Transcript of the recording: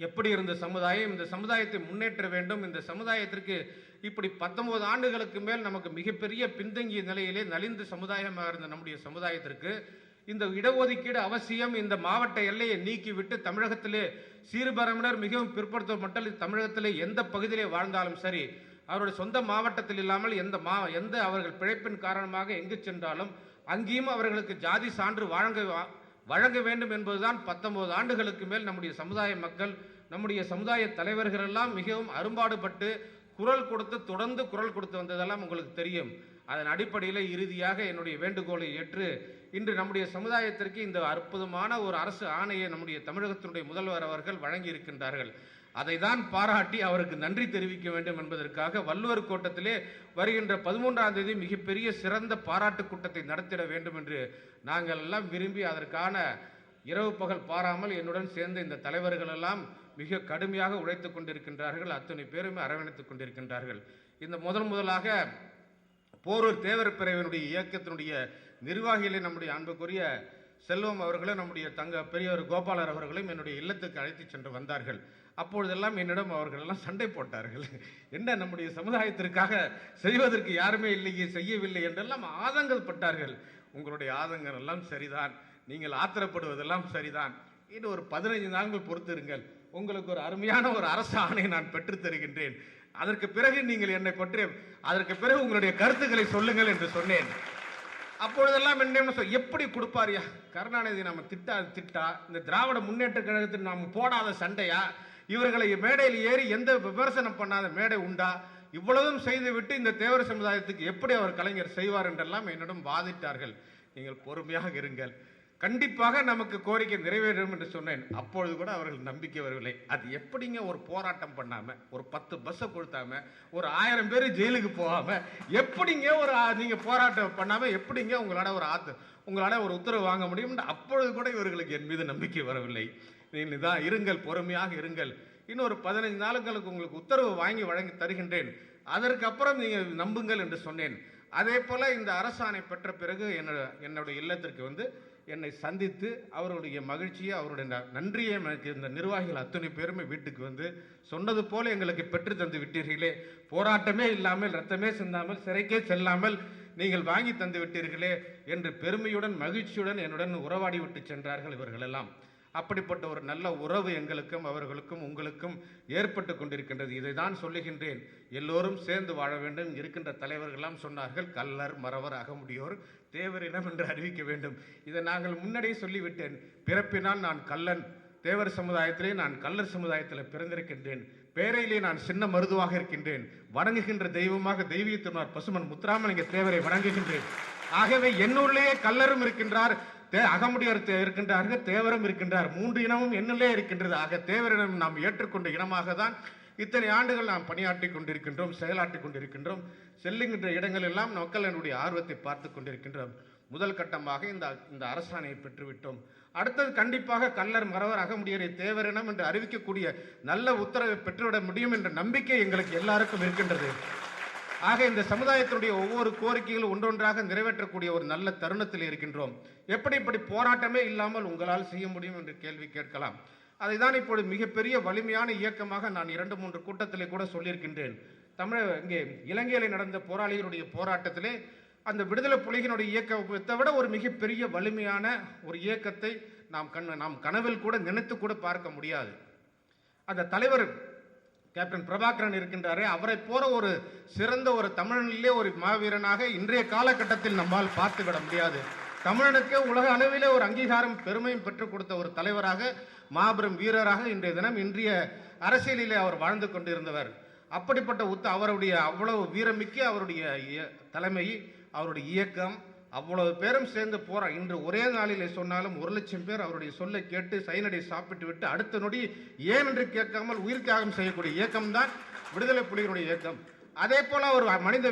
எப்படி இருந்த சமுதாயம் இந்த சமுதாயத்தை முன்னேற்ற வேண்டும் இந்த சமுதாயத்திற்கு இப்படி பத்தொன்பது ஆண்டுகளுக்கு மேல் நமக்கு மிகப்பெரிய பின்தங்கிய நிலையிலே நலிந்த சமுதாயமாக இருந்த நம்முடைய சமுதாயத்திற்கு இந்த இடஒதுக்கீடு அவசியம் இந்த மாவட்ட எல்லையை நீக்கிவிட்டு தமிழகத்திலே சீர்பரமினர் மிகவும் பிற்படுத்த மட்டும் தமிழகத்திலே எந்த பகுதியிலே வாழ்ந்தாலும் சரி அவருடைய சொந்த மாவட்டத்தில் இல்லாமல் எந்த மா எந்த அவர்கள் பிழைப்பின் காரணமாக எங்கு சென்றாலும் அங்கேயும் அவர்களுக்கு ஜாதி சான்று வழங்க வழங்க வேண்டும் என்பதுதான் பத்தொன்பது ஆண்டுகளுக்கு மேல் நம்முடைய சமுதாய மக்கள் நம்முடைய சமுதாய தலைவர்கள் எல்லாம் மிகவும் அரும்பாடுபட்டு குரல் கொடுத்து தொடர்ந்து குரல் கொடுத்து வந்ததெல்லாம் உங்களுக்கு தெரியும். அதன் அடிப்படையில் இறுதியாக என்னுடைய வேண்டுகோளை ஏற்று இன்று நம்முடைய சமுதாயத்திற்கு இந்த அற்புதமான ஒரு அரசு ஆணையை நம்முடைய தமிழகத்தினுடைய முதல்வர் அவர்கள் வழங்கி இருக்கின்றார்கள் அதை தான் பாராட்டி அவருக்கு நன்றி தெரிவிக்க வேண்டும் என்பதற்காக வள்ளுவர் கோட்டத்திலே வருகின்ற பதிமூன்றாம் தேதி மிகப்பெரிய சிறந்த பாராட்டு கூட்டத்தை நடத்திட வேண்டும் என்று நாங்கள் எல்லாம் விரும்பி அதற்கான இரவு பகல் பாராமல் என்னுடன் சேர்ந்த இந்த தலைவர்கள் எல்லாம் மிக கடுமையாக உழைத்து கொண்டிருக்கின்றார்கள். அத்தனை பேருமே அரவணைத்துக் கொண்டிருக்கின்றார்கள். இந்த முதல் முதலாக போரூர் தேவர் பிரிவினுடைய இயக்கத்தினுடைய நிர்வாகிகளை நம்முடைய அன்புக்குரிய செல்வம் அவர்களும் நம்முடைய தங்க பெரியவர் கோபாலர் அவர்களும் என்னுடைய இல்லத்துக்கு அழைத்து சென்று வந்தார்கள். அப்பொழுதெல்லாம் என்னிடம் அவர்கள் எல்லாம் சண்டை போட்டார்கள். என்ன நம்முடைய சமுதாயத்திற்காக செய்வதற்கு யாருமே இல்லையே செய்யவில்லை என்றெல்லாம் ஆதங்கப்பட்டார்கள் உங்களுடைய ஆதங்கம் எல்லாம் சரிதான். நீங்கள் ஆத்திரப்படுவதெல்லாம் சரிதான். இன்னும் ஒரு பதினைஞ்சு நாட்கள் பொறுத்திருங்கள். உங்களுக்கு ஒரு அருமையான ஒரு அரசு ஆணை நான் பெற்றுத் தருகின்றேன். அதற்கு பிறகு நீங்கள் என்னை பற்றி அதற்கு பிறகு உங்களுடைய கருத்துக்களை சொல்லுங்கள் என்று சொன்னேன். அப்பொழுதெல்லாம் என்ன சொல் எப்படி கொடுப்பாரியா கருணாநிதி நம்ம திட்டா திட்டா இந்த திராவிட முன்னேற்ற கழகத்தில் நாம் போடாத சண்டையா? இவர்களை மேடையில் ஏறி எந்த விமர்சனம் பண்ணாத மேடை உண்டா? இவ்வளவும் செய்துவிட்டு இந்த தேவர் சமுதாயத்துக்கு எப்படி அவர் கலைஞர் செய்வார் என்றெல்லாம் என்னிடம் வாதிட்டார்கள். நீங்கள் பொறுமையாக இருங்கள். கண்டிப்பாக நமக்கு கோரிக்கை நிறைவேறும் என்று சொன்னேன். அப்பொழுது கூட அவர்கள் நம்பிக்கை வரவில்லை. அது எப்படிங்க ஒரு போராட்டம் பண்ணாம ஒரு பத்து பஸ்ஸை கொடுத்தாம ஒரு ஆயிரம் பேர் ஜெயிலுக்கு போகாம எப்படிங்க ஒரு நீங்கள் நீங்க போராட்டம் பண்ணாம எப்படிங்க உங்களால ஒரு ஆத்து உங்களால ஒரு உத்தரவு வாங்க முடியும் அப்பொழுது கூட இவர்களுக்கு என் மீது நம்பிக்கை வரவில்லை. நீங்கள் தான் இருங்கள் பொறுமையாக இருங்கள். இன்னொரு பதினைஞ்சு பதினைந்து நாளுங்களுக்கு உங்களுக்கு உத்தரவு வாங்கி வழங்கி தருகின்றேன். அதற்கப்புறம் நீங்கள் நம்புங்கள் என்று சொன்னேன். அதே போல் இந்த அரசாணை பெற்ற பிறகு என்னோட என்னுடைய இல்லத்திற்கு வந்து என்னை சந்தித்து அவருடைய மகிழ்ச்சியை அவருடைய ந- நன்றியை எனக்கு இந்த நிர்வாகிகள் அத்தனை பேருமே வீட்டுக்கு வந்து சொன்னது போல எங்களுக்கு பெற்று தந்து விட்டீர்களே. போராட்டமே இல்லாமல் ரத்தமே சிந்தாமல் சிறைக்கே செல்லாமல் நீங்கள் வாங்கி தந்து விட்டீர்களே என்று பெருமையுடன் மகிழ்ச்சியுடன் என்னுடன் உறவாடி விட்டு சென்றார்கள் இவர்களெல்லாம். அப்படிப்பட்ட ஒரு நல்ல உறவு எங்களுக்கும் அவர்களுக்கும் உங்களுக்கும் ஏற்பட்டு கொண்டிருக்கின்றது. இதை தான் சொல்லுகின்றேன். எல்லோரும் சேர்ந்து வாழ வேண்டும். இருக்கின்ற தலைவர்கள்லாம் சொன்னார்கள் கல்லர் மறவர் அகமுடியோர் தேவரிடம் என்று அறிவிக்க வேண்டும். இதை நாங்கள் முன்னாடியே சொல்லிவிட்டேன். பிறப்பினால் நான் கல்லன் தேவர் சமுதாயத்திலே நான் கல்லர் சமுதாயத்தில் பிறந்திருக்கின்றேன். பேரையிலே நான் சின்ன மருதுவாக இருக்கின்றேன். வணங்குகின்ற தெய்வமாக தெய்வீகத்தினார் பசுமன் முத்துராமலிங்க தேவரை வணங்குகின்றேன். ஆகவே என்னுள்ளேயே கல்லரும் இருக்கின்றார். தே அகமுடியார் தே- இருக்கின்றார்கள் தேவரும் இருக்கின்றார். மூன்று இனமும் என்னிலே இருக்கின்றது. ஆக தேவரிடம் நாம் ஏற்றுக்கொண்ட இனமாக தான் இத்தனை ஆண்டுகள் நாம் பணியாற்றி கொண்டிருக்கின்றோம் செயலாற்றி கொண்டிருக்கின்றோம். செல்லுகின்ற இடங்கள் எல்லாம் என்னுடைய ஆர்வத்தை பார்த்து கொண்டிருக்கின்றோம். முதல் கட்டமாக இந்த இந்த அரசாணையை பெற்றுவிட்டோம். அடுத்தது கண்டிப்பாக கல்லர் மறவர் அகமுடியரை தேவரினம் என்று அறிவிக்கக்கூடிய நல்ல உத்தரவை பெற்றுவிட முடியும் என்ற நம்பிக்கை எங்களுக்கு எல்லாருக்கும் இருக்கின்றது. ஆக இந்த சமுதாயத்தினுடைய ஒவ்வொரு கோரிக்கைகளும் ஒன்றொன்றாக நிறைவேற்றக்கூடிய ஒரு நல்ல தருணத்தில் இருக்கின்றோம். எப்படி இப்படி போராட்டமே இல்லாமல் உங்களால் செய்ய முடியும் என்று கேள்வி கேட்கலாம். அதை தான் இப்பொழுது மிகப்பெரிய வலிமையான இயக்கமாக நான் இரண்டு மூன்று கூட்டத்திலே கூட சொல்லியிருக்கின்றேன். தமிழ இங்கே இலங்கையில் நடந்த போராளிகளுடைய போராட்டத்திலே அந்த விடுதலை புலிகளுடைய இயக்கத்தை விட ஒரு மிகப்பெரிய வலிமையான ஒரு இயக்கத்தை நாம் கண் நாம் கனவில் கூட நினைத்து கூட பார்க்க முடியாது. அந்த தலைவர் கேப்டன் பிரபாகரன் இருக்கின்றாரே அவரை போற ஒரு சிறந்த ஒரு தமிழனிலே ஒரு மாவீரனாக இன்றைய காலகட்டத்தில் நம்மால் பார்த்து விட முடியாது. தமிழனுக்கு உலக அளவிலே ஒரு அங்கீகாரம் பெருமையும் பெற்றுக் கொடுத்த ஒரு தலைவராக மாபெரும் வீரராக இன்றைய தினம் இன்றைய அரசியலிலே அவர் வாழ்ந்து கொண்டிருந்தவர். அப்படிப்பட்ட உத்த அவருடைய அவ்வளவு வீரமிக்க அவருடைய இய- தலைமை அவருடைய இயக்கம் அவ்வளவு பேரும் சேர்ந்து போறா. இன்று ஒரே நாளிலே சொன்னாலும் ஒரு லட்சம் பேர் அவருடைய சொல்லை கேட்டு சைனடை சாப்பிட்டு விட்டு அடுத்த நொடி ஏன் என்று கேட்காமல் உயிர் தியாகம் செய்யக்கூடிய இயக்கம் தான் விடுதலை புலிகளுடைய இயக்கம். அதே போல ஒரு மனித